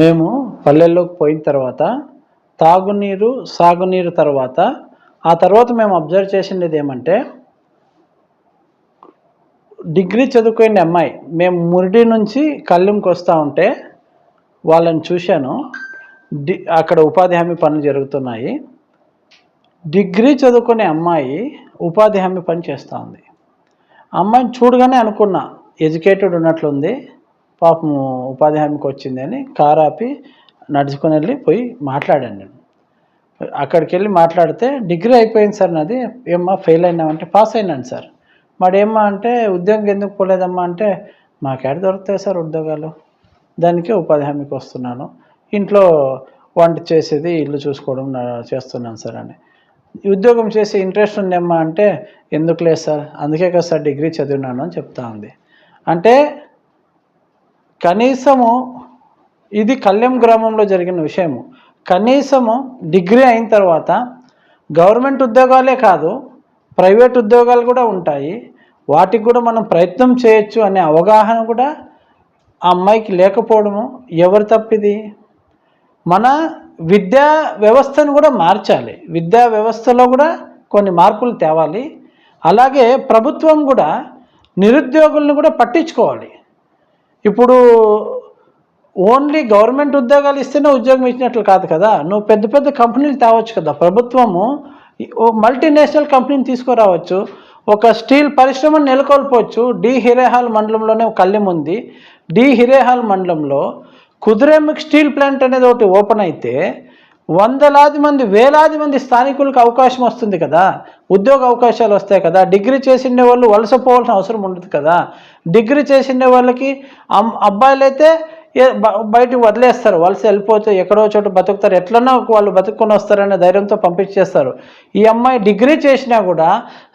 మేము పల్లెల్లోకి పోయిన తర్వాత తాగునీరు సాగునీరు తర్వాత ఆ తర్వాత మేము అబ్జర్వ్ చేసింది ఏమంటే డిగ్రీ చదువుకునే అమ్మాయి మేము మురిడి నుంచి కళ్ళెంకి వస్తూ ఉంటే వాళ్ళని చూశాను. డి అక్కడ ఉపాధి హామీ పనులు జరుగుతున్నాయి. డిగ్రీ చదువుకునే అమ్మాయి ఉపాధి హామీ పని చేస్తూ ఉంది. అమ్మాయిని చూడగానే అనుకున్నా ఎడ్యుకేటెడ్ ఉన్నట్లుంది. పాపం ఉపాధి హామీకి వచ్చిందని కారు ఆపి నడుచుకొని వెళ్ళి పోయి మాట్లాడాను నేను. అక్కడికి వెళ్ళి మాట్లాడితే డిగ్రీ అయిపోయింది సార్ నాది. ఏమ్మా ఫెయిల్ అయినామంటే పాస్ అయినాను సార్. మరి ఏమ్మా అంటే ఉద్యోగం ఎందుకు పోలేదమ్మా? అంటే మాకేడ దొరుకుతాయి సార్ ఉద్యోగాలు? దానికే ఉపాధి హామీకి వస్తున్నాను. ఇంట్లో వంట చేసేది ఇల్లు చూసుకోవడం చేస్తున్నాను సార్ అని. ఉద్యోగం చేసే ఇంట్రెస్ట్ ఉందేమ్మా అంటే ఎందుకు లేదు సార్? అందుకే కదా సార్ డిగ్రీ చదివినాను అని చెప్తా ఉంది. అంటే కనీసము ఇది కళ్యం గ్రామంలో జరిగిన విషయము. కనీసము డిగ్రీ అయిన తర్వాత గవర్నమెంట్ ఉద్యోగాలే కాదు ప్రైవేట్ ఉద్యోగాలు కూడా ఉంటాయి. వాటికి కూడా మనం ప్రయత్నం చేయొచ్చు అనే అవగాహన కూడా ఆ అమ్మాయికి లేకపోవడము ఎవరు తప్పిది? మన విద్యా వ్యవస్థను కూడా మార్చాలి. విద్యా వ్యవస్థలో కూడా కొన్ని మార్పులు తేవాలి. అలాగే ప్రభుత్వం కూడా నిరుద్యోగులను కూడా పట్టించుకోవాలి. ఇప్పుడు ఓన్లీ గవర్నమెంట్ ఉద్యోగాలు ఇస్తేనే ఉద్యోగం ఇచ్చినట్లు కాదు కదా. నువ్వు పెద్ద పెద్ద కంపెనీలు తేవచ్చు కదా. ప్రభుత్వము మల్టీనేషనల్ కంపెనీని తీసుకురావచ్చు. ఒక స్టీల్ పరిశ్రమను నెలకొల్పవచ్చు డి హిరేహాల్ మండలంలోనే ఒక ఉంది. డి హిరేహాల్ మండలంలో కుదిరేముఖ్ స్టీల్ ప్లాంట్ అనేది ఒకటి ఓపెన్ అయితే వందలాది మంది వేలాది మంది స్థానికులకు అవకాశం వస్తుంది కదా. ఉద్యోగ అవకాశాలు వస్తాయి కదా. డిగ్రీ చేసిండే వాళ్ళు వలస పోవాల్సిన అవసరం ఉండదు కదా. డిగ్రీ చేసిండే వాళ్ళకి అమ్ అబ్బాయిలు అయితే బయటకు వదిలేస్తారు. వలస వెళ్ళిపోతే ఎక్కడో చోట బతుకుతారు. ఎట్లన్నా వాళ్ళు బతుకుని వస్తారనే ధైర్యంతో పంపించేస్తారు. ఈ అమ్మాయి డిగ్రీ చేసినా కూడా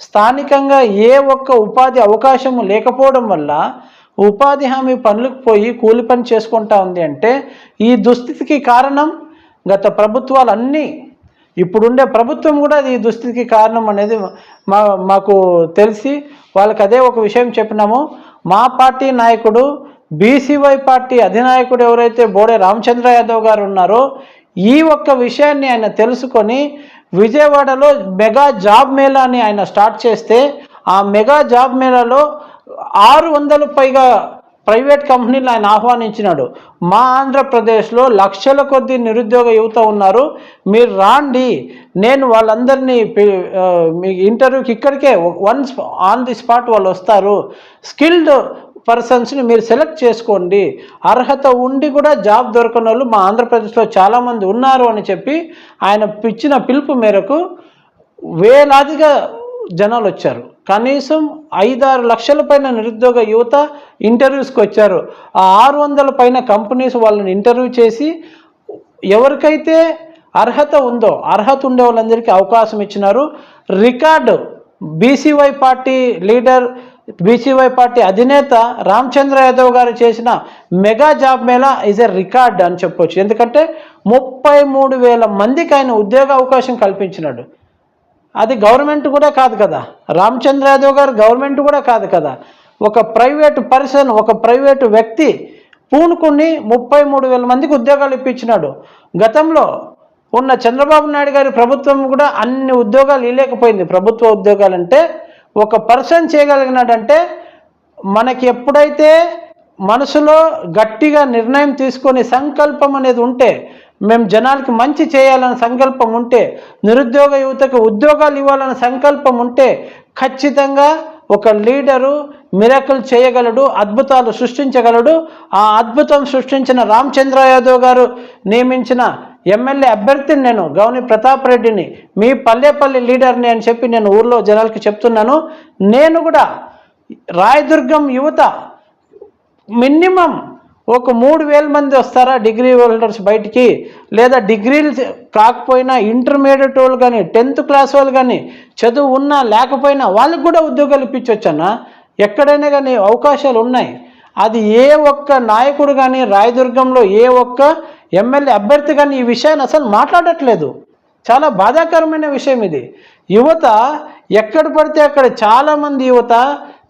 స్థానికంగా ఏ ఒక్క ఉపాధి అవకాశం లేకపోవడం వల్ల ఉపాధి హామీ పనులకు పోయి కూలి పని చేసుకుంటా ఉంది అంటే ఈ దుస్థితికి కారణం గత ప్రభుత్వాలు అన్నీ ఇప్పుడుండే ప్రభుత్వం కూడా ఈ దుస్థితికి కారణం అనేది మా మాకు తెలిసి వాళ్ళకి అదే ఒక విషయం చెప్పినాము. మా పార్టీ నాయకుడు బీసీవై పార్టీ అధినాయకుడు ఎవరైతే బోడే రామచంద్ర యాదవ్ గారు ఉన్నారో ఈ ఒక్క విషయాన్ని ఆయన తెలుసుకొని విజయవాడలో మెగా జాబ్ మేళాని ఆయన స్టార్ట్ చేస్తే ఆ మెగా జాబ్ మేళాలో ఆరు వందలు పైగా ప్రైవేట్ కంపెనీలు ఆయన ఆహ్వానించినాడు. మా ఆంధ్రప్రదేశ్లో లక్షల కొద్ది నిరుద్యోగ యువత ఉన్నారు. మీరు రాండి. నేను వాళ్ళందరినీ మీ ఇంటర్వ్యూకి ఇక్కడికే వన్ ఆన్ ది స్పాట్ వాళ్ళు వస్తారు. స్కిల్డ్ పర్సన్స్ని మీరు సెలెక్ట్ చేసుకోండి. అర్హత ఉండి కూడా జాబ్ దొరకని వాళ్ళు మా ఆంధ్రప్రదేశ్లో చాలామంది ఉన్నారు అని చెప్పి ఆయన ఇచ్చిన పిలుపు మేరకు వేలాదిగా జనాలు వచ్చారు కనీసం ఐదారు లక్షల పైన నిరుద్యోగ యువత ఇంటర్వ్యూస్కి వచ్చారు. ఆ ఆరు వందల పైన కంపెనీస్ వాళ్ళని ఇంటర్వ్యూ చేసి ఎవరికైతే అర్హత ఉందో అర్హత ఉండే వాళ్ళందరికీ అవకాశం ఇచ్చినారు. Record BCY party leader BCY party అధినేత రామచంద్ర యాదవ్ గారు చేసిన mega job mela is a record అని చెప్పొచ్చు. ఎందుకంటే ముప్పై మూడు వేల మందికి ఆయన ఉద్యోగ అవకాశం కల్పించినాడు. అది గవర్నమెంట్ కూడా కాదు కదా. రామచంద్ర యాదవ్ గారు గవర్నమెంట్ కూడా కాదు కదా. ఒక ప్రైవేటు పర్సన్ ఒక ప్రైవేటు వ్యక్తి పూనుకుని ముప్పై మూడు వేల మందికి ఉద్యోగాలు ఇప్పించినాడు. గతంలో ఉన్న చంద్రబాబు నాయుడు గారి ప్రభుత్వం కూడా అన్ని ఉద్యోగాలు ఇవ్వలేకపోయింది ప్రభుత్వ ఉద్యోగాలు అంటే ఒక పర్సన్ చేయగలిగినాడంటే మనకి ఎప్పుడైతే మనసులో గట్టిగా నిర్ణయం తీసుకొని సంకల్పం అనేది ఉంటే మేము జనాలకి మంచి చేయాలనే సంకల్పం ఉంటే నిరుద్యోగ యువతకు ఉద్యోగాలు ఇవ్వాలనే సంకల్పం ఉంటే ఖచ్చితంగా ఒక లీడరు మిరకల్ చేయగలడు అద్భుతాలు సృష్టించగలడు. ఆ అద్భుతం సృష్టించిన రామచంద్ర యాదవ్ గారు నియమించిన ఎమ్మెల్యే అభ్యర్థిని నేను గౌని ప్రతాప్ రెడ్డిని మీ పల్లెపల్లి లీడర్ని అని చెప్పి నేను ఊర్లో జనాలకి చెప్తున్నాను. నేను కూడా రాయదుర్గం యువత మినిమం ఒక మూడు వేల మంది వస్తారా డిగ్రీ హోల్డర్స్ బయటికి? లేదా డిగ్రీలు కాకపోయినా ఇంటర్మీడియట్ వాళ్ళు కానీ టెన్త్ క్లాస్ వాళ్ళు కానీ చదువు ఉన్నా లేకపోయినా వాళ్ళకి కూడా ఉద్యోగాలు ఇప్పించవచ్చన్నా? ఎక్కడైనా కానీ అవకాశాలు ఉన్నాయి. అది ఏ ఒక్క నాయకుడు కానీ రాయదుర్గంలో ఏ ఒక్క ఎమ్మెల్యే అభ్యర్థి కానీ ఈ విషయాన్ని అసలు మాట్లాడట్లేదు. చాలా బాధాకరమైన విషయం ఇది. యువత ఎక్కడ పడితే అక్కడ చాలామంది యువత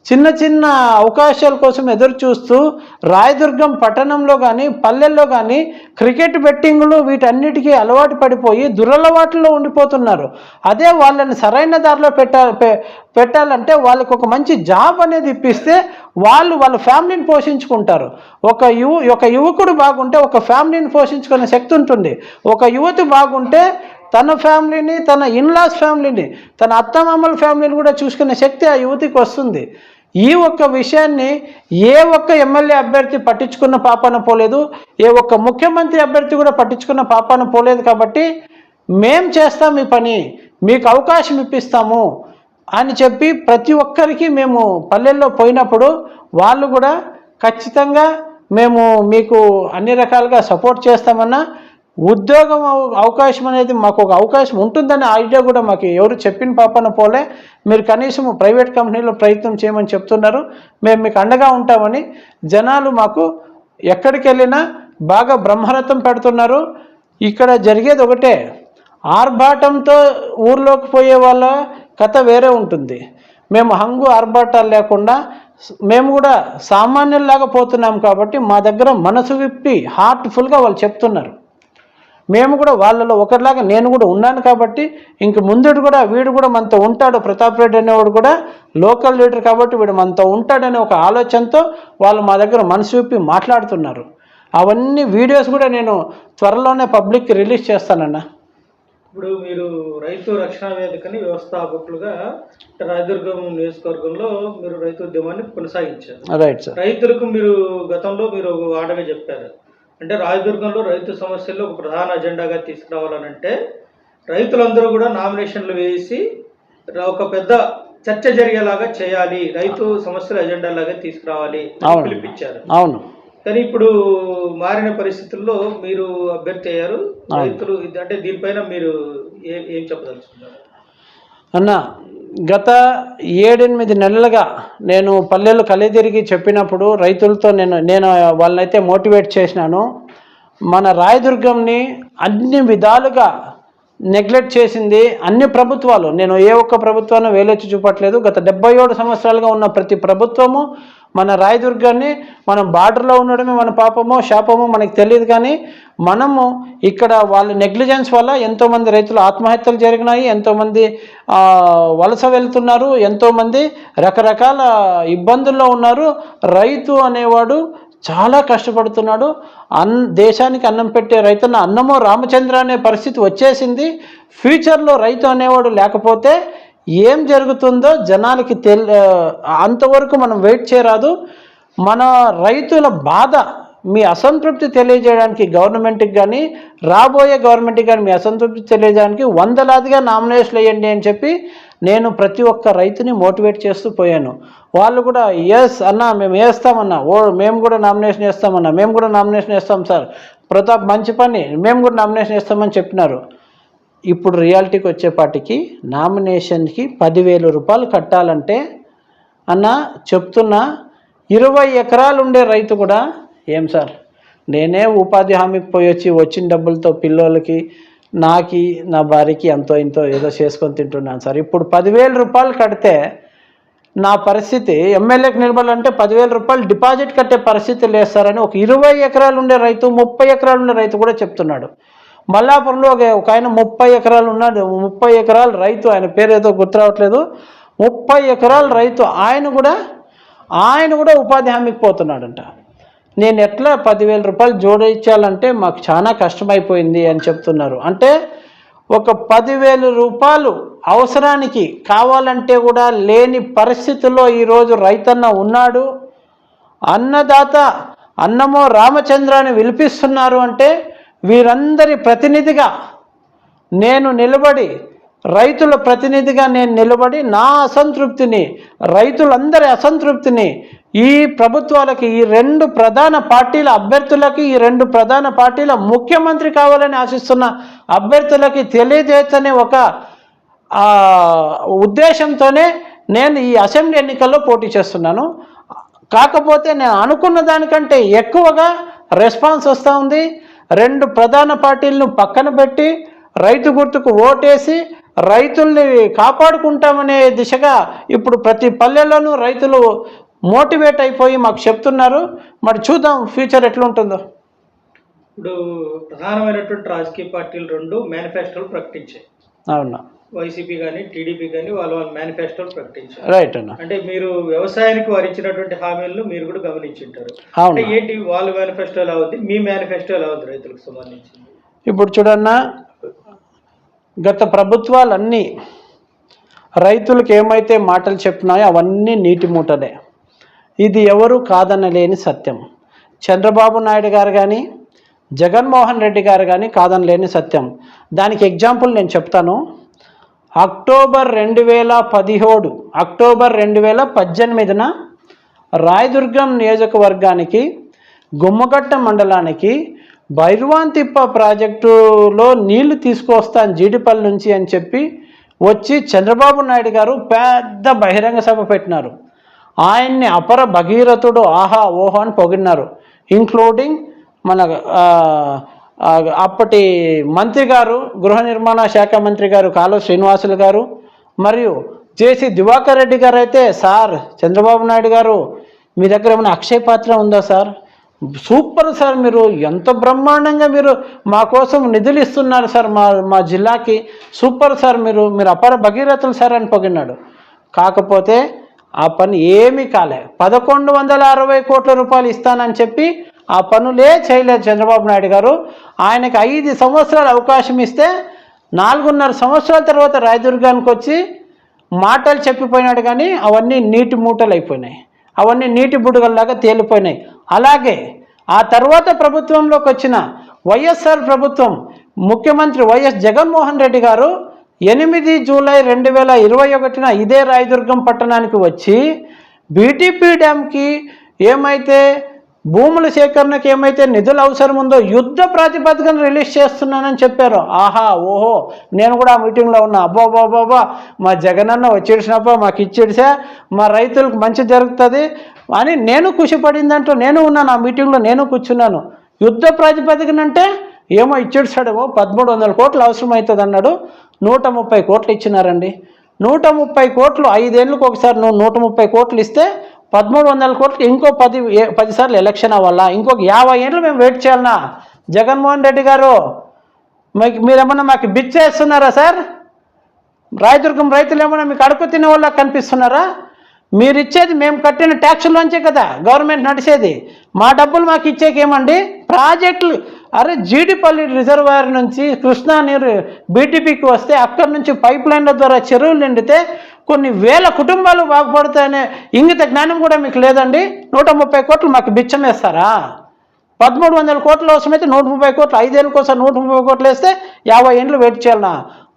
చిన్న చిన్న అవకాశాల కోసం ఎదురు చూస్తూ రాయదుర్గం పట్టణంలో కానీ పల్లెల్లో కానీ క్రికెట్ బెట్టింగ్లు వీటన్నిటికీ అలవాటు పడిపోయి దురలవాటులో ఉండిపోతున్నారు. అదే వాళ్ళని సరైన దారిలో పెట్టా పె- పెట్టాలంటే వాళ్ళకి ఒక మంచి జాబ్ అనేది ఇప్పిస్తే వాళ్ళు వాళ్ళ ఫ్యామిలీని పోషించుకుంటారు. ఒక యువ ఒక యువకుడు బాగుంటే ఒక ఫ్యామిలీని పోషించుకునే శక్తి ఉంటుంది. ఒక యువతి బాగుంటే తన ఫ్యామిలీని తన ఇన్లాస్ ఫ్యామిలీని తన అత్తమామల ఫ్యామిలీని కూడా చూసుకునే శక్తి ఆ యువతికి వస్తుంది. ఈ ఒక్క విషయాన్ని ఏ ఒక్క ఎమ్మెల్యే అభ్యర్థి పట్టించుకున్న పాపాన పోలేదు. ఏ ఒక్క ముఖ్యమంత్రి అభ్యర్థి కూడా పట్టించుకున్న పాపాన పోలేదు కాబట్టి మేం చేస్తాం ఈ పని మీకు అవకాశం ఇప్పిస్తాము అని చెప్పి ప్రతి ఒక్కరికి మేము పల్లెల్లో పోయినప్పుడు వాళ్ళు కూడా ఖచ్చితంగా మేము మీకు అన్ని రకాలుగా సపోర్ట్ చేస్తామన్నా ఉద్యోగం అవ- అవకాశం అనేది మాకు ఒక అవకాశం ఉంటుందనే ఐడియా కూడా మాకు ఎవరు చెప్పిన పాపన పోలే. మీరు కనీసం ప్రైవేట్ కంపెనీలో ప్రయత్నం చేయమని చెప్తున్నారు. మేము మీకు అండగా ఉంటామని జనాలు మాకు ఎక్కడికి వెళ్ళినా బాగా బ్రహ్మరథం పెడుతున్నారు. ఇక్కడ జరిగేది ఒకటే. ఆర్భాటంతో ఊర్లోకి పోయే వాళ్ళ కథ వేరే ఉంటుంది. మేము హంగు ఆర్భాటాలు లేకుండా మేము కూడా సామాన్యుల్లాగా పోతున్నాం కాబట్టి మా దగ్గర మనసు విప్పి హార్ట్ఫుల్గా వాళ్ళు చెప్తున్నారు. మేము కూడా వాళ్ళలో ఒకరిలాగా నేను కూడా ఉన్నాను కాబట్టి ఇంక ముందుడు కూడా వీడు కూడా మనతో ఉంటాడు. ప్రతాప్ రెడ్డి అనేవాడు కూడా లోకల్ లీడర్ కాబట్టి వీడు మనతో ఉంటాడనే ఒక ఆలోచనతో వాళ్ళు మా దగ్గర మనసు విప్పి మాట్లాడుతున్నారు. అవన్నీ వీడియోస్ కూడా నేను త్వరలోనే పబ్లిక్కి రిలీజ్ చేస్తానన్నా. ఇప్పుడు మీరు రైతు రక్షణ వేదికని వ్యవస్థాపకులుగా రాయదుర్గం నియోజకవర్గంలో మీరు రైతు ఉద్యమాన్ని కొనసాగించారు. రైట్ సార్ రైతులకు మీరు గతంలో మీరు వాటగా చెప్పారు. అంటే రాయదుర్గంలో రైతు సమస్యల్లో ఒక ప్రధాన అజెండాగా తీసుకురావాలనంటే రైతులందరూ కూడా నామినేషన్లు వేసి ఒక పెద్ద చర్చ జరిగేలాగా చేయాలి. రైతు సమస్యల అజెండాలాగా తీసుకురావాలి అని అవును. పిలిపించారు. అవును. కానీ ఇప్పుడు మారిన పరిస్థితుల్లో మీరు అభ్యర్థి అయ్యారు. రైతులు అంటే దీనిపైన మీరు ఏ- ఏం చెప్పదలుచుకున్నారు? అన్న గత ఏడెనిమిది నెలలుగా నేను పల్లెలు కలిదిరిగి చెప్పినప్పుడు రైతులతో నేను నేను వాళ్ళనైతే మోటివేట్ చేసినాను. మన రాయదుర్గంని అన్ని విధాలుగా నెగ్లెక్ట్ చేసింది అన్ని ప్రభుత్వాలు. నేను ఏ ఒక్క ప్రభుత్వాన్ని వేలొచ్చి చూపట్లేదు. గత డెబ్బై ఏడు సంవత్సరాలుగా ఉన్న ప్రతి ప్రభుత్వము మన రాయదుర్గాన్ని మనం బార్డర్లో ఉండడమే మన పాపమో శాపమో మనకు తెలియదు కానీ మనము ఇక్కడ వాళ్ళ నెగ్లిజెన్స్ వల్ల ఎంతోమంది రైతులు ఆత్మహత్యలు జరిగినాయి ఎంతోమంది వలస వెళ్తున్నారు ఎంతోమంది రకరకాల ఇబ్బందుల్లో ఉన్నారు. రైతు అనేవాడు చాలా కష్టపడుతున్నాడు. అన్ దేశానికి అన్నం పెట్టే రైతున్న అన్నమో రామచంద్ర అనే పరిస్థితి వచ్చేసింది. ఫ్యూచర్లో రైతు అనేవాడు లేకపోతే ఏం జరుగుతుందో జనాలకి తెల్ అంతవరకు మనం వెయిట్ చేయరాదు. మన రైతుల బాధ మీ అసంతృప్తి తెలియజేయడానికి గవర్నమెంట్కి కానీ రాబోయే గవర్నమెంట్కి కానీ మీ అసంతృప్తి తెలియజేయడానికి వందలాదిగా నామినేషన్లు వేయండి అని చెప్పి నేను ప్రతి ఒక్క రైతుని మోటివేట్ చేస్తూ పోయాను. వాళ్ళు కూడా ఎస్ అన్న మేము వేస్తామన్నా ఓ మేము కూడా నామినేషన్ వేస్తామన్నా మేము కూడా నామినేషన్ వేస్తాం సార్ ప్రతాప్ మంచి పని మేము కూడా నామినేషన్ వేస్తామని చెప్పినారు. ఇప్పుడు రియాలిటీకి వచ్చేపాటికి నామినేషన్కి పదివేల రూపాయలు కట్టాలంటే అన్న చెప్తున్నా ఇరవై ఎకరాలు ఉండే రైతు కూడా ఏం సార్? నేనే ఉపాధి హామీకి పోయి వచ్చి వచ్చిన డబ్బులతో పిల్లోళ్ళకి నాకి నా భార్యకి ఎంతో ఇంతో ఏదో చేసుకొని తింటున్నాను సార్. ఇప్పుడు పదివేల రూపాయలు కడితే నా పరిస్థితి ఎమ్మెల్యేకి నిలబడాలంటే పదివేల రూపాయలు డిపాజిట్ కట్టే పరిస్థితి లేదు సార్ అని ఒక ఇరవై ఎకరాలు ఉండే రైతు ముప్పై ఎకరాలు ఉండే రైతు కూడా చెప్తున్నాడు. మల్లాపురంలో ఒక ఒక ఆయన ముప్పై ఎకరాలు ఉన్నాడు. ముప్పై ఎకరాలు రైతు ఆయన పేరు ఏదో గుర్తు రావట్లేదు. ముప్పై ఎకరాలు రైతు ఆయన కూడా ఆయన కూడా ఉపాధి హామీకి పోతున్నాడంట. నేను ఎట్లా పదివేల రూపాయలు జోడించాలంటే మాకు చాలా కష్టమైపోయింది అని చెప్తున్నారు. అంటే ఒక పదివేల రూపాయలు అవసరానికి కావాలంటే కూడా లేని పరిస్థితుల్లో ఈరోజు రైతన్న ఉన్నాడు. అన్నదాత అన్నమో రామచంద్రాన్ని విలిపిస్తున్నారు అంటే వీరందరి ప్రతినిధిగా నేను నిలబడి రైతుల ప్రతినిధిగా నేను నిలబడి నా అసంతృప్తిని రైతులందరి అసంతృప్తిని ఈ ప్రభుత్వాలకి ఈ రెండు ప్రధాన పార్టీల అభ్యర్థులకి ఈ రెండు ప్రధాన పార్టీల ముఖ్యమంత్రి కావాలని ఆశిస్తున్న అభ్యర్థులకి తెలియజేతనే ఒక ఉద్దేశంతోనే నేను ఈ అసెంబ్లీ ఎన్నికల్లో పోటీ చేస్తున్నాను. కాకపోతే నేను అనుకున్న దానికంటే ఎక్కువగా రెస్పాన్స్ వస్తూ ఉంది. రెండు ప్రధాన పార్టీలను పక్కన పెట్టి రైతు గుర్తుకు ఓటేసి రైతుల్ని కాపాడుకుంటామనే దిశగా ఇప్పుడు ప్రతి పల్లెల్లోనూ రైతులు మోటివేట్ అయిపోయి మాకు చెప్తున్నారు. మరి చూద్దాం ఫ్యూచర్ ఎట్లుంటుందో. ఇప్పుడు ప్రధానమైనటువంటి రాజకీయ పార్టీలు రెండు మేనిఫెస్టోలు ప్రకటించాయి. అవునా. వైసీపీ కానీ టీడీపీ కానీ వాళ్ళ వాళ్ళ మేనిఫెస్టోలు ప్రకటించారు. రైట్ అన్న. అంటే మీరు వ్యవసాయానికి వారు ఇచ్చినటువంటి హామీలను మీరు కూడా గమనించుంటారు. అంటే ఏంటి? వాళ్ళ మేనిఫెస్టో ఎలా ఉంది మీ మేనిఫెస్టో ఎలా ఉంది రైతులకు సంబంధించి? ఇప్పుడు చూడన్నా గత ప్రభుత్వాలన్నీ రైతులకు ఏమైతే మాటలు చెప్పినాయో అవన్నీ నీటి మూటలే ఇది ఎవరు కాదనలేని సత్యం. చంద్రబాబు నాయుడు గారు కానీ జగన్మోహన్ రెడ్డి గారు కానీ కాదనలేని సత్యం. దానికి ఎగ్జాంపుల్ నేను చెప్తాను. అక్టోబర్ రెండు వేల పదిహేడు అక్టోబర్ రెండు వేల పద్దెనిమిదిన రాయదుర్గం నియోజకవర్గానికి గుమ్మగట్ట మండలానికి బైర్వాంతిప్ప ప్రాజెక్టులో నీళ్ళు తీసుకొస్తాను జీడిపల్లి నుంచి అని చెప్పి వచ్చి చంద్రబాబు నాయుడు గారు పెద్ద బహిరంగ సభ పెట్టినారు. ఆయన్ని అపర భగీరథుడు ఆహా ఓహో అని పొగిడినారు ఇంక్లూడింగ్ మన అప్పటి మంత్రి గారు గృహ నిర్మాణ శాఖ మంత్రి గారు కాలువ శ్రీనివాసులు గారు మరియు జేసీ దివాకర్ రెడ్డి గారు అయితే సార్ చంద్రబాబు నాయుడు గారు మీ దగ్గర ఏమైనా అక్షయ పాత్ర ఉందా సార్? సూపర్ సార్ మీరు ఎంత బ్రహ్మాండంగా మీరు మా కోసం నిధులు ఇస్తున్నారు సార్ మా మా జిల్లాకి. సూపర్ సార్ మీరు మీరు అపర భగీరథులు సార్ అని పొగిన్నాడు కాకపోతే ఆ పని ఏమీ కాలే. పదకొండు వందల అరవై కోట్ల రూపాయలు ఇస్తానని చెప్పి ఆ పనులే చేయలేదు చంద్రబాబు నాయుడు గారు. ఆయనకి ఐదు సంవత్సరాలు అవకాశం ఇస్తే నాలుగున్నర సంవత్సరాల తర్వాత రాయదుర్గానికి వచ్చి మాటలు చెప్పిపోయినాడు కానీ అవన్నీ నీటి మూటలు అయిపోయినాయి. అవన్నీ నీటి బుడగల్లాగా తేలిపోయినాయి. అలాగే ఆ తర్వాత ప్రభుత్వంలోకి వచ్చిన వైఎస్ఆర్ ప్రభుత్వం ముఖ్యమంత్రి వైఎస్ జగన్మోహన్ రెడ్డి గారు ఎనిమిది జూలై రెండు వేల ఇరవై ఒకటిన ఇదే రాయదుర్గం పట్టణానికి వచ్చి బీటీపీ డ్యామ్కి ఏమైతే భూముల సేకరణకు ఏమైతే నిధులు అవసరం ఉందో యుద్ధ ప్రాతిపదికన రిలీజ్ చేస్తున్నానని చెప్పారు. ఆహా ఓహో నేను కూడా ఆ మీటింగ్లో ఉన్నా. అబ్బా మా జగనన్న వచ్చేసినప్ప మాకు ఇచ్చేడిసా మా రైతులకు మంచి జరుగుతుంది అని నేను ఖుషిపడిందంటూ నేను ఉన్నాను. ఆ మీటింగ్లో నేను కూర్చున్నాను. యుద్ధ ప్రాతిపదికన అంటే ఏమో ఇచ్చేసాడేమో పదమూడు వందల కోట్లు అవసరమవుతుంది అన్నాడు నూట ముప్పై కోట్లు ఇచ్చినారండి. నూట ముప్పై కోట్లు ఐదేళ్ళకి ఒకసారి నువ్వు నూట ముప్పై కోట్లు ఇస్తే పదమూడు వందల కోట్లు ఇంకో పది పదిసార్లు ఎలక్షన్ అవ్వాలా? ఇంకొక యాభై ఏళ్ళు మేము వెయిట్ చేయాలనా? జగన్మోహన్ రెడ్డి గారు మీకు మీరేమన్నా మాకు బిచ్చేస్తున్నారా సార్? రాయదుర్గం రైతులు ఏమన్నా మీకు అడుగు తినే వాళ్ళ కనిపిస్తున్నారా? మీరు ఇచ్చేది మేము కట్టిన ట్యాక్సుల్లోంచే కదా గవర్నమెంట్ నడిచేది. మా డబ్బులు మాకు ఇచ్చేకేమండి? ప్రాజెక్టులు అరే జీడిపల్లి రిజర్వాయర్ నుంచి కృష్ణా నీరు బీటీపీకి వస్తే అక్కడి నుంచి పైప్ లైన్ల ద్వారా చెరువులు నిండితే కొన్ని వేల కుటుంబాలు బాగుపడతాయనే ఇంగిత జ్ఞానం కూడా మీకు లేదండి. నూట ముప్పై కోట్లు మాకు బిచ్చం వేస్తారా పదమూడు వందల కోట్లు అవసరమైతే నూట ముప్పై కోట్లు ఐదేళ్ళ కోసం నూట ముప్పై కోట్లు వేస్తే యాభై ఏళ్ళు వెయిట్ చేయాలన్నా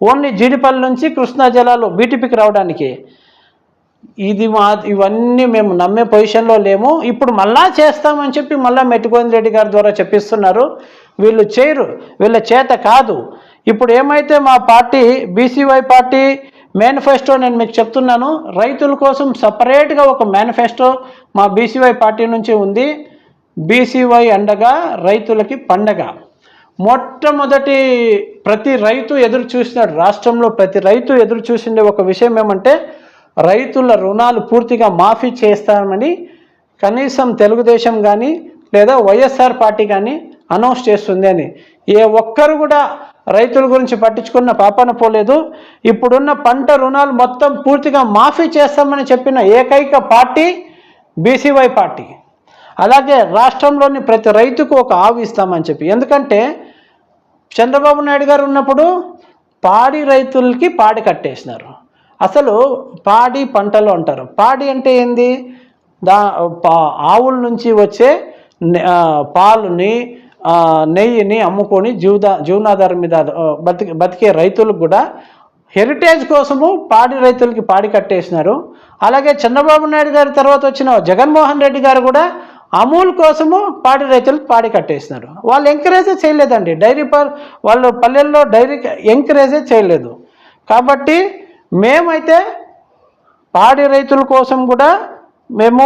ఓన్లీ జీడిపల్లి నుంచి కృష్ణా జలాలు బీటీపీకి రావడానికి. ఇది మా ఇవన్నీ మేము నమ్మే పొజిషన్లో లేము. ఇప్పుడు మళ్ళా చేస్తామని చెప్పి మళ్ళా మెట్టుకోని రెడ్డి గారి ద్వారా చెప్పిస్తున్నారు. వీళ్ళు చేయరు. వీళ్ళ చేత కాదు. ఇప్పుడు ఏమైతే మా పార్టీ బీసీవై పార్టీ మేనిఫెస్టో నేను మీకు చెప్తున్నాను. రైతుల కోసం సపరేట్గా ఒక మేనిఫెస్టో మా బీసీవై పార్టీ నుంచి ఉంది. బీసీవై అండగా రైతులకి పండగ. మొట్టమొదటి ప్రతి రైతు ఎదురు చూసినాడు రాష్ట్రంలో ప్రతి రైతు ఎదురు చూసిండే ఒక విషయం ఏమంటే రైతుల రుణాలు పూర్తిగా మాఫీ చేస్తామని కనీసం తెలుగుదేశం కానీ లేదా వైఎస్ఆర్ పార్టీ కానీ అనౌన్స్ చేస్తుంది అని. ఏ ఒక్కరు కూడా రైతుల గురించి పట్టించుకున్న పాపన పోలేదు. ఇప్పుడున్న పంట రుణాలు మొత్తం పూర్తిగా మాఫీ చేస్తామని చెప్పిన ఏకైక పార్టీ బీసీవై పార్టీ. అలాగే రాష్ట్రంలోని ప్రతి రైతుకు ఒక ఆవు ఇస్తామని చెప్పి. ఎందుకంటే చంద్రబాబు నాయుడు గారు ఉన్నప్పుడు పాడి రైతులకి పాడి కట్టేసినారు. అసలు పాడి పంటలు అంటారు. పాడి అంటే ఏంది? దా పా ఆవుల నుంచి వచ్చే పాలుని నెయ్యిని అమ్ముకొని జీవదా జీవనాధారం మీద బతికి బతికే బతికే రైతులకు కూడా హెరిటేజ్ కోసము పాడి రైతులకి పాడి కట్టేసినారు. అలాగే చంద్రబాబు నాయుడు గారి తర్వాత వచ్చిన జగన్మోహన్ రెడ్డి గారు కూడా అమూల్ కోసము పాడి రైతులకు పాడి కట్టేసినారు. వాళ్ళు ఎంకరేజే చేయలేదండి. డైరీ పర్ వాళ్ళు పల్లెల్లో డైరీ ఎంకరేజే చేయలేదు. కాబట్టి మేమైతే పాడి రైతుల కోసం కూడా మేము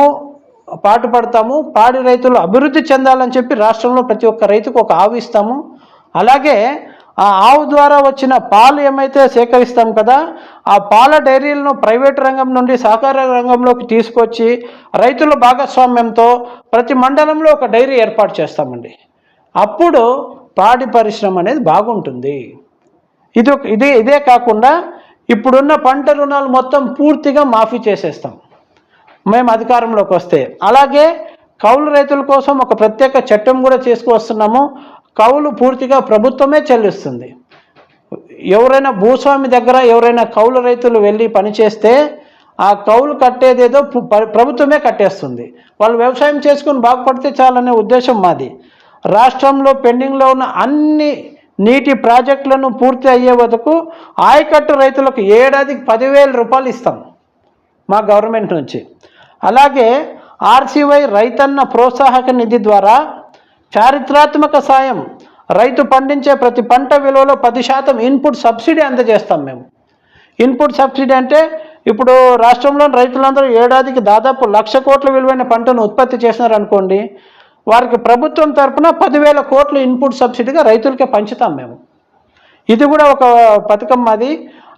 పాటుపడతాము పాడి రైతులు అభివృద్ధి చెందాలని చెప్పి రాష్ట్రంలో ప్రతి ఒక్క రైతుకు ఒక ఆవు ఇస్తాము. అలాగే ఆ ఆవు ద్వారా వచ్చిన పాలు ఏమైతే సేకరిస్తాం కదా ఆ పాల డైరీలను ప్రైవేట్ రంగం నుండి సహకార రంగంలోకి తీసుకొచ్చి రైతుల భాగస్వామ్యంతో ప్రతి మండలంలో ఒక డైరీ ఏర్పాటు చేస్తామండి. అప్పుడు పాడి పరిశ్రమ అనేది బాగుంటుంది. ఇది ఒక- ఇదే ఇదే కాకుండా ఇప్పుడున్న పంట రుణాలు మొత్తం పూర్తిగా మాఫీ చేసేస్తాం. మేము అధికారంలోకి వస్తే. అలాగే కౌలు రైతుల కోసం ఒక ప్రత్యేక చట్టం కూడా చేసుకువస్తున్నాము కౌలు పూర్తిగా ప్రభుత్వమే చెల్లిస్తుంది. ఎవరైనా భూస్వామి దగ్గర ఎవరైనా కౌలు రైతులు వెళ్ళి పనిచేస్తే ఆ కౌలు కట్టేదేదో ప్రభుత్వమే కట్టేస్తుంది. వాళ్ళు వ్యవసాయం చేసుకుని బాగుపడితే చాలనే ఉద్దేశం మాది. రాష్ట్రంలో పెండింగ్లో ఉన్న అన్ని నీటి ప్రాజెక్టులను పూర్తి అయ్యే వరకు ఆయకట్టు రైతులకు ఏడాదికి పదివేల రూపాయలు ఇస్తాం మా గవర్నమెంట్ నుంచి. అలాగే ఆర్సీవై రైతన్న ప్రోత్సాహక నిధి ద్వారా చారిత్రాత్మక సాయం రైతు పండించే ప్రతి పంట విలువలో పది శాతం ఇన్పుట్ సబ్సిడీ అందజేస్తాం మేము. ఇన్పుట్ సబ్సిడీ అంటే ఇప్పుడు రాష్ట్రంలోని రైతులందరూ ఏడాదికి దాదాపు లక్ష కోట్ల విలువైన పంటను ఉత్పత్తి చేసినారనుకోండి వారికి ప్రభుత్వం తరఫున పదివేల కోట్లు ఇన్పుట్ సబ్సిడీగా రైతులకే పంచుతాం మేము. ఇది కూడా ఒక పథకం మాది.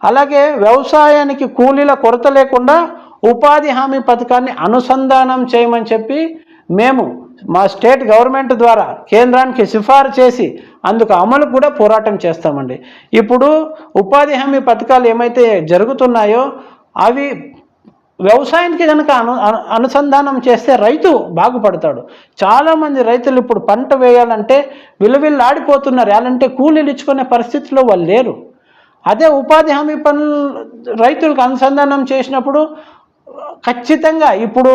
అలాగే వ్యవసాయానికి కూలీల కొరత లేకుండా ఉపాధి హామీ పథకాన్ని అనుసంధానం చేయమని చెప్పి మేము మా స్టేట్ గవర్నమెంట్ ద్వారా కేంద్రానికి సిఫారు చేసి అందుకు అమలు కూడా పోరాటం చేస్తామండి. ఇప్పుడు ఉపాధి హామీ పథకాలు ఏమైతే జరుగుతున్నాయో అవి వ్యవసాయానికి కనుక అను అనుసంధానం చేస్తే రైతు బాగుపడతాడు. చాలామంది రైతులు ఇప్పుడు పంట వేయాలంటే విలువిల్లాడిపోతున్నారు. ఎలాంటే కూలీలు ఇచ్చుకునే పరిస్థితిలో వాళ్ళు లేరు. అదే ఉపాధి హామీ పనులు రైతులకు అనుసంధానం చేసినప్పుడు ఖచ్చితంగా ఇప్పుడు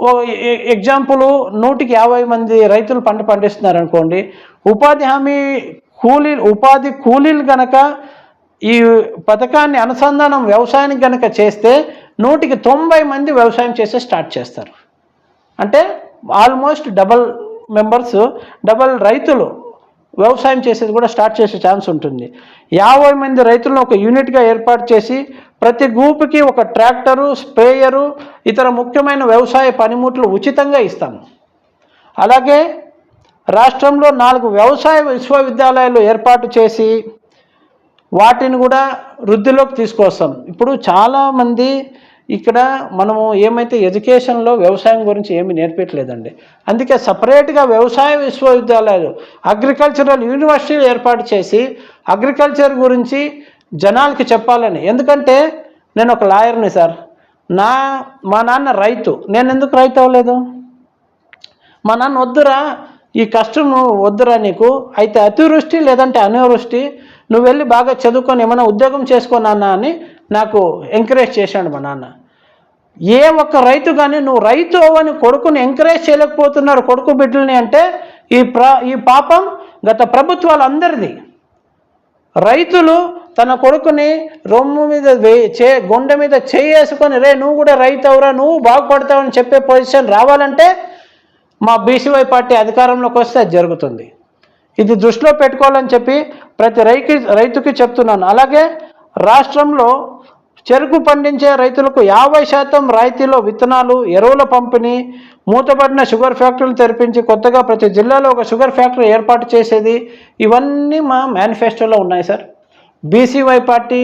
ఓ ఎ- ఎగ్జాంపుల్ నూటికి యాభై మంది రైతులు పంట పండిస్తున్నారు అనుకోండి ఉపాధి హామీ కూలీ ఉపాధి కూలీలు కనుక ఈ పథకాన్ని అనుసంధానం వ్యవసాయానికి కనుక చేస్తే నూటికి తొంభై మంది వ్యవసాయం చేసే స్టార్ట్ చేస్తారు. అంటే ఆల్మోస్ట్ డబల్ మెంబర్స్ డబల్ రైతులు వ్యవసాయం చేసేది కూడా స్టార్ట్ చేసే ఛాన్స్ ఉంటుంది. యాభై మంది రైతులను ఒక యూనిట్గా ఏర్పాటు చేసి ప్రతి గ్రూప్కి ఒక ట్రాక్టరు స్ప్రేయరు ఇతర ముఖ్యమైన వ్యవసాయ పనిముట్లు ఉచితంగా ఇస్తాము. అలాగే రాష్ట్రంలో నాలుగు వ్యవసాయ విశ్వవిద్యాలయాలు ఏర్పాటు చేసి వాటిని కూడా వృద్ధిలోకి తీసుకొస్తాం ఇప్పుడు చాలామంది ఇక్కడ మనము ఏమైతే ఎడ్యుకేషన్లో వ్యవసాయం గురించి ఏమీ నేర్పించలేదండి అందుకే సపరేట్గా వ్యవసాయ విశ్వవిద్యాలయాలు అగ్రికల్చరల్ యూనివర్సిటీలు ఏర్పాటు చేసి అగ్రికల్చర్ గురించి జనాలకి చెప్పాలని. ఎందుకంటే నేను ఒక లాయర్ని సార్. నా మా నాన్న రైతు. నేను ఎందుకు రైతు అవ్వలేదు? మా నాన్న వద్దురా ఈ కష్టం వద్దురా నీకు. అయితే అతివృష్టి లేదంటే అనావృష్టి నువ్వు వెళ్ళి బాగా చదువుకొని ఏమైనా ఉద్యోగం చేసుకో నాన్న అని నాకు ఎంకరేజ్ చేశాడు మా నాన్న. ఏ ఒక్క రైతు కానీ నువ్వు రైతు అవ్వని కొడుకుని ఎంకరేజ్ చేయలేకపోతున్నారు కొడుకు బిడ్డల్ని అంటే ఈ ప్ర ఈ పాపం గత ప్రభుత్వాలందరిది రైతులు తన కొడుకుని రొమ్ము మీద వే చే గుండె మీద చేసుకొని రే నువ్వు కూడా రైతు అవురా నువ్వు బాగుపడతావని చెప్పే పొజిషన్ రావాలంటే మా బీసీవై పార్టీ అధికారంలోకి వస్తే అది జరుగుతుంది. ఇది దృష్టిలో పెట్టుకోవాలని చెప్పి ప్రతి రైకి రైతుకి చెప్తున్నాను. అలాగే రాష్ట్రంలో చెరుకు పండించే రైతులకు యాభై శాతం రాయితీలో విత్తనాలు ఎరువుల పంపిణీ మూతబడిన షుగర్ ఫ్యాక్టరీలు తెరిపించి కొత్తగా ప్రతి జిల్లాలో ఒక షుగర్ ఫ్యాక్టరీ ఏర్పాటు చేసేది ఇవన్నీ మా మేనిఫెస్టోలో ఉన్నాయి సార్. బీసీవై పార్టీ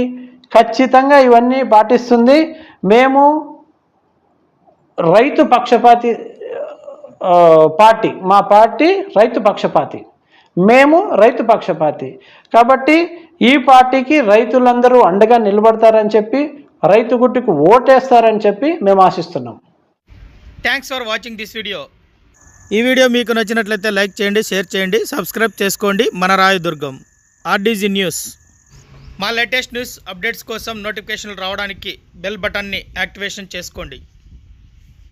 ఖచ్చితంగా ఇవన్నీ పాటిస్తుంది. మేము రైతు పక్షపాతి పార్టీ మా పార్టీ రైతు పక్షపాతి. మేము రైతు పక్షపాతి. కాబట్టి ఈ పార్టీకి రైతులందరూ అండగా నిలబడతారని చెప్పి రైతు గుట్టుకు ఓటేస్తారని చెప్పి మేము ఆశిస్తున్నాం. Thanks for watching this video ఈ వీడియో మీకు నచ్చినట్లయితే లైక్ చేయండి షేర్ చేయండి సబ్స్క్రైబ్ చేసుకోండి. మన రాయదుర్గం ఆర్డీజీ న్యూస్ మా లేటెస్ట్ న్యూస్ అప్డేట్స్ కోసం నోటిఫికేషన్లు రావడానికి బెల్ బటన్ని యాక్టివేషన్ చేసుకోండి.